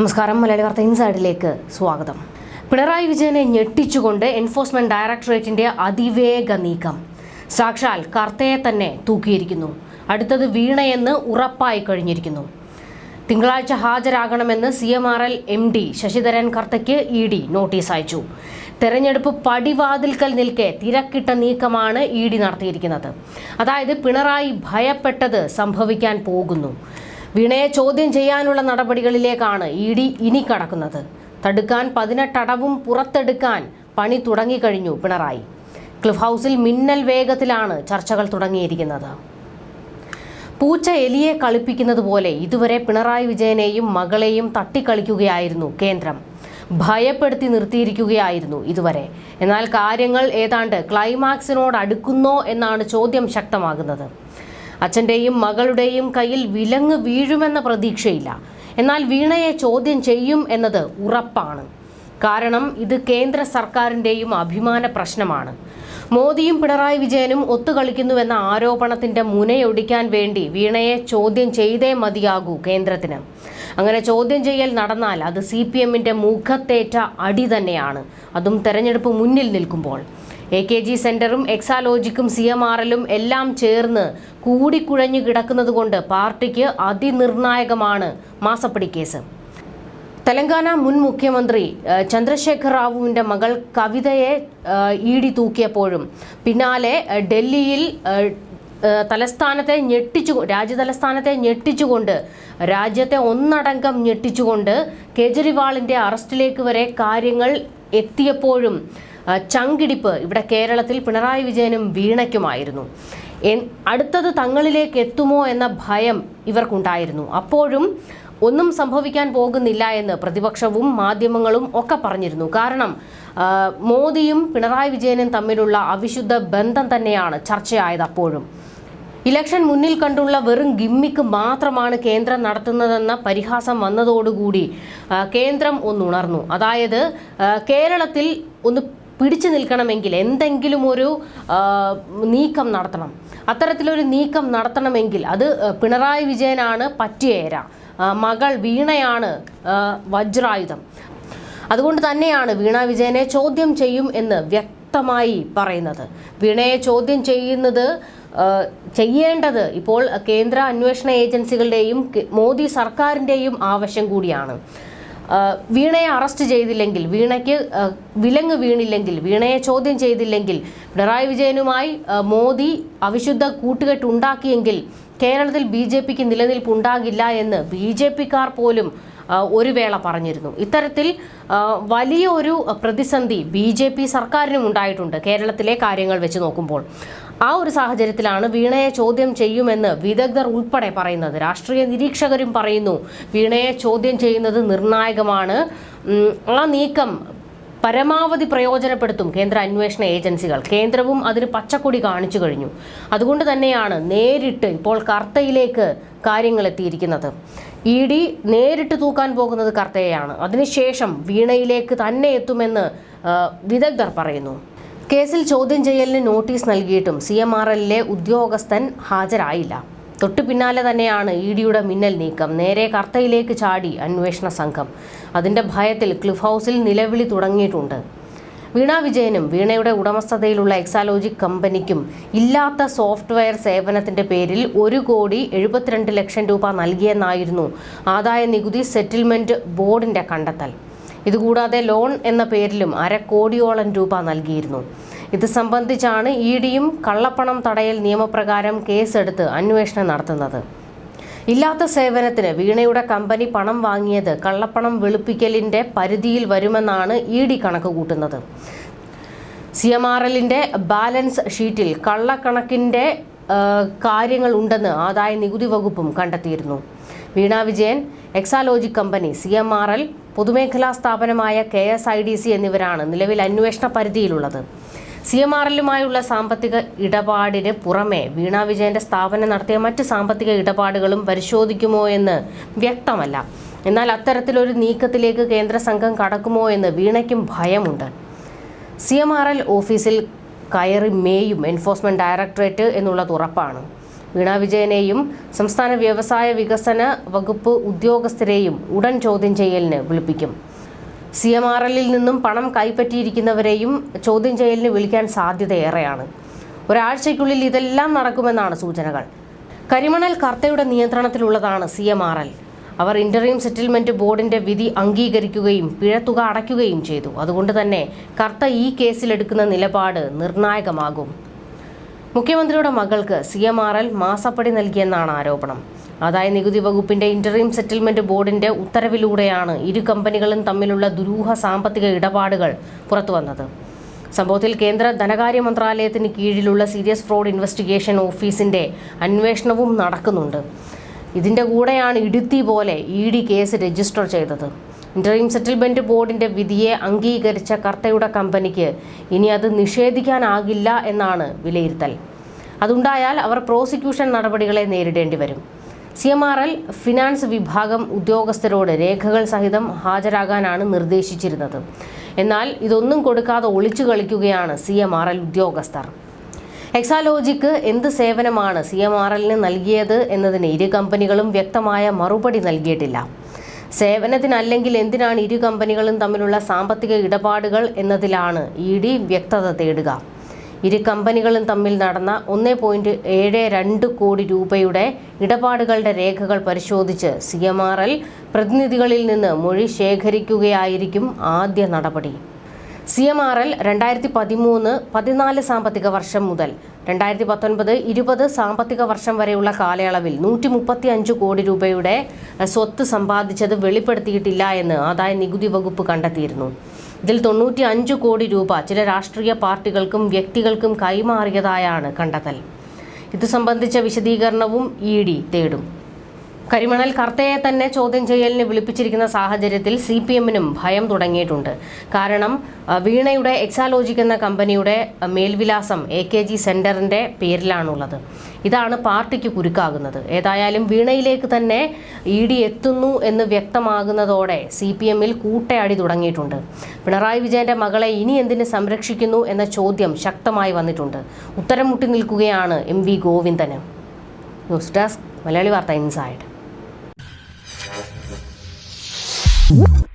നമസ്കാരം മലയാളി വാർത്ത ഇൻസൈഡിലേക്ക് സ്വാഗതം. പിണറായി വിജയനെ ഞെട്ടിച്ചുകൊണ്ട് എൻഫോഴ്സ്മെന്റ് ഡയറക്ടറേറ്റിന്റെ അതിവേഗ നീക്കം. സാക്ഷാൽ കർത്തയെ തന്നെ തൂക്കിയിരിക്കുന്നു. അടുത്തത് വീണയെന്ന് ഉറപ്പായി കഴിഞ്ഞിരിക്കുന്നു. തിങ്കളാഴ്ച ഹാജരാകണമെന്ന് C M R L M D Sasidharan കർത്തയ്ക്ക് E D notice അയച്ചു. തെരഞ്ഞെടുപ്പ് പടിവാതിൽക്കൽ നിൽക്കെ തിരക്കിട്ട നീക്കമാണ് ഇ ഡി നടത്തിയിരിക്കുന്നത്. അതായത് പിണറായി ഭയപ്പെട്ടത് സംഭവിക്കാൻ പോകുന്നു. വീണയെ ചോദ്യം ചെയ്യാനുള്ള നടപടികളിലേക്കാണ് ഇ ഡി ഇനി കടക്കുന്നത്. തടുക്കാൻ പതിനെട്ടടവും പുറത്തെടുക്കാൻ പണി തുടങ്ങിക്കഴിഞ്ഞു പിണറായി. ക്ലിഫ് ഹൗസിൽ മിന്നൽ വേഗത്തിലാണ് ചർച്ചകൾ തുടങ്ങിയിരിക്കുന്നത്. പൂച്ച എലിയെ കളിപ്പിക്കുന്നത് പോലെ ഇതുവരെ പിണറായി വിജയനെയും മകളെയും തട്ടിക്കളിക്കുകയായിരുന്നു കേന്ദ്രം. ഭയപ്പെടുത്തി നിർത്തിയിരിക്കുകയായിരുന്നു ഇതുവരെ. എന്നാൽ കാര്യങ്ങൾ ഏതാണ്ട് ക്ലൈമാക്സിനോട് അടുക്കുന്നോ എന്നാണ് ചോദ്യം ശക്തമാകുന്നത്. അച്ഛന്റെയും മകളുടെയും കയ്യിൽ വിലങ്ങ് വീഴുമെന്ന പ്രതീക്ഷയില്ല. എന്നാൽ വീണയെ ചോദ്യം ചെയ്യും എന്നത് ഉറപ്പാണ്. കാരണം ഇത് കേന്ദ്ര സർക്കാരിന്റെയും അഭിമാന പ്രശ്നമാണ്. മോദിയും പിണറായി വിജയനും ഒത്തുകളിക്കുന്നുവെന്ന ആരോപണത്തിന്റെ മുനയൊടിക്കാൻ വേണ്ടി വീണയെ ചോദ്യം ചെയ്തേ മതിയാകൂ കേന്ദ്രത്തിന്. അങ്ങനെ ചോദ്യം ചെയ്യൽ നടന്നാൽ അത് സി പി എമ്മിന്റെ മുഖത്തേറ്റ അടി തന്നെയാണ്. അതും തെരഞ്ഞെടുപ്പ് മുന്നിൽ നിൽക്കുമ്പോൾ. എ കെ ജി സെന്ററും എക്സാലോജിക്കും സി എം ആർ എല്ലും എല്ലാം ചേർന്ന് കൂടിക്കുഴഞ്ഞു കിടക്കുന്നത് കൊണ്ട് പാർട്ടിക്ക് അതിനിർണായകമാണ് മാസപ്പടി കേസ്. തെലങ്കാന മുൻ മുഖ്യമന്ത്രി ചന്ദ്രശേഖർ റാവുവിന്റെ മകൾ കവിതയെ ഈടി തൂക്കിയപ്പോഴും പിന്നാലെ ഡൽഹിയിൽ തലസ്ഥാനത്തെ ഞെട്ടിച്ചു രാജ്യതലസ്ഥാനത്തെ ഞെട്ടിച്ചുകൊണ്ട് രാജ്യത്തെ ഒന്നടങ്കം ഞെട്ടിച്ചുകൊണ്ട് കേജ്രിവാളിന്റെ അറസ്റ്റിലേക്ക് വരെ കാര്യങ്ങൾ എത്തിയപ്പോഴും ചങ്കിടിപ്പ് ഇവിടെ കേരളത്തിൽ പിണറായി വിജയനും വീണയ്ക്കുമായിരുന്നു. അടുത്തത് തങ്ങളിലേക്ക് എത്തുമോ എന്ന ഭയം ഇവർക്കുണ്ടായിരുന്നു. അപ്പോഴും ഒന്നും സംഭവിക്കാൻ പോകുന്നില്ല എന്ന് പ്രതിപക്ഷവും മാധ്യമങ്ങളും ഒക്കെ പറഞ്ഞിരുന്നു. കാരണം മോദിയും പിണറായി വിജയനും തമ്മിലുള്ള അവിശുദ്ധ ബന്ധം തന്നെയാണ് ചർച്ചയായത് അപ്പോഴും. ഇലക്ഷൻ മുന്നിൽ കണ്ടുള്ള വെറും ഗിമ്മിക്ക് മാത്രമാണ് കേന്ദ്രം നടത്തുന്നതെന്ന പരിഹാസം വന്നതോടുകൂടി കേന്ദ്രം ഒന്നുണർന്നു. അതായത് കേരളത്തിൽ ഒന്ന് പിടിച്ചു നിൽക്കണമെങ്കിൽ എന്തെങ്കിലും ഒരു നീക്കം നടത്തണം. അത്തരത്തിലൊരു നീക്കം നടത്തണമെങ്കിൽ അത് പിണറായി വിജയനാണ് പറ്റിയേര. മകൾ വീണയാണ് വജ്രായുധം. അതുകൊണ്ട് തന്നെയാണ് വീണ വിജയനെ ചോദ്യം ചെയ്യും എന്ന് വ്യക്തമായി പറയുന്നത്. വീണയെ ചോദ്യം ചെയ്യുന്നത് ചെയ്യേണ്ടത് ഇപ്പോൾ കേന്ദ്ര അന്വേഷണ ഏജൻസികളുടെയും മോദി സർക്കാരിന്റെയും ആവശ്യം കൂടിയാണ്. വീണയെ അറസ്റ്റ് ചെയ്തില്ലെങ്കിൽ വീണയ്ക്ക് വിലങ്ങ് വീണില്ലെങ്കിൽ വീണയെ ചോദ്യം ചെയ്തില്ലെങ്കിൽ പിണറായി വിജയനുമായി മോദി അവിശുദ്ധ കൂട്ടുകെട്ട് ഉണ്ടാക്കിയെങ്കിൽ കേരളത്തിൽ ബി ജെ പിക്ക് നിലനിൽപ്പുണ്ടാകില്ല എന്ന് ബി ജെ പിക്കാർ പോലും ഒരു വേള പറഞ്ഞിരുന്നു. ഇത്തരത്തിൽ വലിയ ഒരു പ്രതിസന്ധി ബി ജെ പി സർക്കാരിനും ഉണ്ടായിട്ടുണ്ട് കേരളത്തിലെ കാര്യങ്ങൾ വെച്ച് നോക്കുമ്പോൾ. ആ ഒരു സാഹചര്യത്തിലാണ് വീണയെ ചോദ്യം ചെയ്യുമെന്ന് വിദഗ്ധർ ഉൾപ്പെടെ പറയുന്നത്. രാഷ്ട്രീയ നിരീക്ഷകരും പറയുന്നു വീണയെ ചോദ്യം ചെയ്യുന്നത് നിർണായകമാണ്. ആ നീക്കം പരമാവധി പ്രയോജനപ്പെടുത്തും കേന്ദ്ര അന്വേഷണ ഏജൻസികൾ. കേന്ദ്രവും അതിന് പച്ചക്കൊടി കാണിച്ചു കഴിഞ്ഞു. അതുകൊണ്ട് തന്നെയാണ് നേരിട്ട് ഇപ്പോൾ കർത്തയിലേക്ക് കാര്യങ്ങൾ എത്തിയിരിക്കുന്നത്. ഇ ഡി നേരിട്ട് തൂക്കാൻ പോകുന്നത് കർത്തയെയാണ്. അതിനുശേഷം വീണയിലേക്ക് തന്നെ എത്തുമെന്ന് വിദഗ്ധർ പറയുന്നു. കേസിൽ ചോദ്യം ചെയ്യലിന് നോട്ടീസ് നൽകിയിട്ടും സി എം ആർ എല്ലിലെ ഉദ്യോഗസ്ഥൻ ഹാജരായില്ല. തൊട്ടു പിന്നാലെ തന്നെയാണ് ഇ ഡിയുടെ മിന്നൽ നീക്കം. നേരെ കർത്തയിലേക്ക് ചാടി അന്വേഷണ സംഘം. അതിന്റെ ഭയത്തിൽ ക്ലിഫ് ഹൗസിൽ നിലവിളി തുടങ്ങിയിട്ടുണ്ട്. വീണ വിജയനും വീണയുടെ ഉടമസ്ഥതയിലുള്ള എക്സാലോജിക് കമ്പനിക്കും ഇല്ലാത്ത സോഫ്റ്റ്വെയർ സേവനത്തിന്റെ പേരിൽ ഒരു കോടി എഴുപത്തിരണ്ട് ലക്ഷം രൂപ നൽകിയെന്നായിരുന്നു ആദായ നികുതി സെറ്റിൽമെന്റ് ബോർഡിന്റെ കണ്ടെത്തൽ. ഇതുകൂടാതെ ലോൺ എന്ന പേരിലും അരക്കോടിയോളം രൂപ നൽകിയിരുന്നു. ഇത് സംബന്ധിച്ചാണ് ഇ ഡിയും കള്ളപ്പണം തടയൽ നിയമപ്രകാരം കേസെടുത്ത് അന്വേഷണം നടത്തുന്നത്. ഇല്ലാത്ത സേവനത്തിന് വീണയുടെ കമ്പനി പണം വാങ്ങിയത് കള്ളപ്പണം വെളുപ്പിക്കലിന്റെ പരിധിയിൽ വരുമെന്നാണ് ഇ ഡി കണക്ക് കൂട്ടുന്നത്. സി എം ആർ എല്ലിന്റെ ബാലൻസ് ഷീറ്റിൽ കള്ളക്കണക്കിന്റെ കാര്യങ്ങൾ ഉണ്ടെന്ന് ആദായ നികുതി വകുപ്പും കണ്ടെത്തിയിരുന്നു. Veena Vijayan Exalogic company C M R L പൊതുമേഖലാ സ്ഥാപനമായ K S I D C എന്നിവരാണ് നിലവിൽ അന്വേഷണ പരിധിയിലുള്ളത്. സി എം ആർ എല്ലുമായുള്ള സാമ്പത്തിക ഇടപാടിന് പുറമെ വീണ വിജയന്റെ സ്ഥാപനം നടത്തിയ മറ്റ് സാമ്പത്തിക ഇടപാടുകളും പരിശോധിക്കുമോ എന്ന് വ്യക്തമല്ല. എന്നാൽ അത്തരത്തിലൊരു നീക്കത്തിലേക്ക് കേന്ദ്ര സംഘം കടക്കുമോ എന്ന് വീണയ്ക്കും ഭയമുണ്ട്. സി എം ആർ എൽ ഓഫീസിൽ കയറി മേയും എൻഫോഴ്സ്മെന്റ് ഡയറക്ടറേറ്റ് എന്നുള്ളത് ഉറപ്പാണ്. വീണ വിജയനെയും സംസ്ഥാന വ്യവസായ വികസന വകുപ്പ് ഉദ്യോഗസ്ഥരെയും ഉടൻ ചോദ്യം ചെയ്യലിന് വിളിപ്പിക്കും. സി എം ആർ എല്ലിൽ നിന്നും പണം കൈപ്പറ്റിയിരിക്കുന്നവരെയും ചോദ്യം ചെയ്യലിന് വിളിക്കാൻ സാധ്യതയേറെയാണ്. ഒരാഴ്ചയ്ക്കുള്ളിൽ ഇതെല്ലാം നടക്കുമെന്നാണ് സൂചനകൾ. കരിമണൽ കർത്തയുടെ നിയന്ത്രണത്തിലുള്ളതാണ് സി എം ആർ എൽ. അവർ ഇന്റർവ്യൂം സെറ്റിൽമെന്റ് ബോർഡിന്റെ വിധി അംഗീകരിക്കുകയും പിഴത്തുക അടയ്ക്കുകയും ചെയ്തു. അതുകൊണ്ട് തന്നെ കർത്ത ഈ കേസിലെടുക്കുന്ന നിലപാട് നിർണായകമാകും. മുഖ്യമന്ത്രിയുടെ മകൾക്ക് സി എം ആർ എൽ മാസപ്പടി നൽകിയെന്നാണ് ആരോപണം. ആദായ നികുതി വകുപ്പിന്റെ ഇന്ററീം സെറ്റിൽമെന്റ് ബോർഡിന്റെ ഉത്തരവിലൂടെയാണ് ഇരു കമ്പനികളും തമ്മിലുള്ള ദുരൂഹ സാമ്പത്തിക ഇടപാടുകൾ പുറത്തുവന്നത്. സംഭവത്തിൽ കേന്ദ്ര ധനകാര്യ മന്ത്രാലയത്തിന് കീഴിലുള്ള സീരിയസ് ഫ്രോഡ് ഇൻവെസ്റ്റിഗേഷൻ ഓഫീസിന്റെ അന്വേഷണവും നടക്കുന്നുണ്ട്. ഇതിന്റെ കൂടെയാണ് ഇടുത്തി പോലെ ഇ ഡി കേസ് രജിസ്റ്റർ ചെയ്തത്. ഇന്റർവ്യൂം സെറ്റിൽമെന്റ് ബോർഡിന്റെ വിധിയെ അംഗീകരിച്ച കർത്തയുടെ കമ്പനിക്ക് ഇനി അത് നിഷേധിക്കാനാകില്ല എന്നാണ് വിലയിരുത്തൽ. അതുണ്ടായാൽ അവർ പ്രോസിക്യൂഷൻ നടപടികളെ നേരിടേണ്ടി വരും. C M R L finance വിഭാഗം ഉദ്യോഗസ്ഥരോട് രേഖകൾ സഹിതം ഹാജരാകാനാണ് നിർദ്ദേശിച്ചിരുന്നത്. എന്നാൽ ഇതൊന്നും കൊടുക്കാതെ ഒളിച്ചു കളിക്കുകയാണ് സി എം ആർ എൽ ഉദ്യോഗസ്ഥർ. എക്സാലോജിക്ക് എന്ത് സേവനമാണ് സി എം ആർ എല്ലിന് നൽകിയത് എന്നതിന് ഇരു കമ്പനികളും വ്യക്തമായ മറുപടി നൽകിയിട്ടില്ല. സേവനത്തിനല്ലെങ്കിൽ എന്തിനാണ് ഇരു കമ്പനികളും തമ്മിലുള്ള സാമ്പത്തിക ഇടപാടുകൾ എന്നതിലാണ് ഇ ഡി വ്യക്തത തേടുക. ഇരു കമ്പനികളും തമ്മിൽ നടന്ന ഒന്ന് പോയിന്റ് ഏഴ് രണ്ട് കോടി രൂപയുടെ ഇടപാടുകളുടെ രേഖകൾ പരിശോധിച്ച് സി എം ആർ എൽ പ്രതിനിധികളിൽ നിന്ന് മൊഴി ശേഖരിക്കുകയായിരിക്കും ആദ്യ നടപടി. സി എം ആർ എൽ രണ്ടായിരത്തി പതിമൂന്ന് പതിനാല് സാമ്പത്തിക വർഷം മുതൽ രണ്ടായിരത്തി പത്തൊൻപത് ഇരുപത് സാമ്പത്തിക വർഷം വരെയുള്ള കാലയളവിൽ നൂറ്റി മുപ്പത്തി അഞ്ച് കോടി രൂപയുടെ സ്വത്ത് സമ്പാദിച്ചത് വെളിപ്പെടുത്തിയിട്ടില്ല എന്ന് ആദായ നികുതി വകുപ്പ് കണ്ടെത്തിയിരുന്നു. ഇതിൽ തൊണ്ണൂറ്റി അഞ്ച് കോടി രൂപ ചില രാഷ്ട്രീയ പാർട്ടികൾക്കും വ്യക്തികൾക്കും കൈമാറിയതായാണ് കണ്ടെത്തൽ. ഇത് സംബന്ധിച്ച വിശദീകരണവും ഇ ഡി തേടും. കരിമണൽ കർത്തയെ തന്നെ ചോദ്യം ചെയ്യലിന് വിളിപ്പിച്ചിരിക്കുന്ന സാഹചര്യത്തിൽ സി പി എമ്മിനും ഭയം തുടങ്ങിയിട്ടുണ്ട്. കാരണം വീണയുടെ എക്സാലോജിക് എന്ന കമ്പനിയുടെ മേൽവിലാസം എ കെ ജി സെന്ററിന്റെ പേരിലാണുള്ളത്. ഇതാണ് പാർട്ടിക്ക് കുരുക്കാകുന്നത്. ഏതായാലും വീണയിലേക്ക് തന്നെ ഇ ഡി എത്തുന്നു എന്ന് വ്യക്തമാകുന്നതോടെ സി പി എമ്മിൽ കൂട്ടയടി തുടങ്ങിയിട്ടുണ്ട്. പിണറായി വിജയന്റെ മകളെ ഇനി എന്തിന് സംരക്ഷിക്കുന്നു എന്ന ചോദ്യം ശക്തമായി വന്നിട്ടുണ്ട്. ഉത്തരം മുട്ടി നിൽക്കുകയാണ് എം വി ഗോവിന്ദന്. ന്യൂസ് ഡെസ്ക് മലയാളി വാർത്ത ഇൻസൈഡ്. Whoop!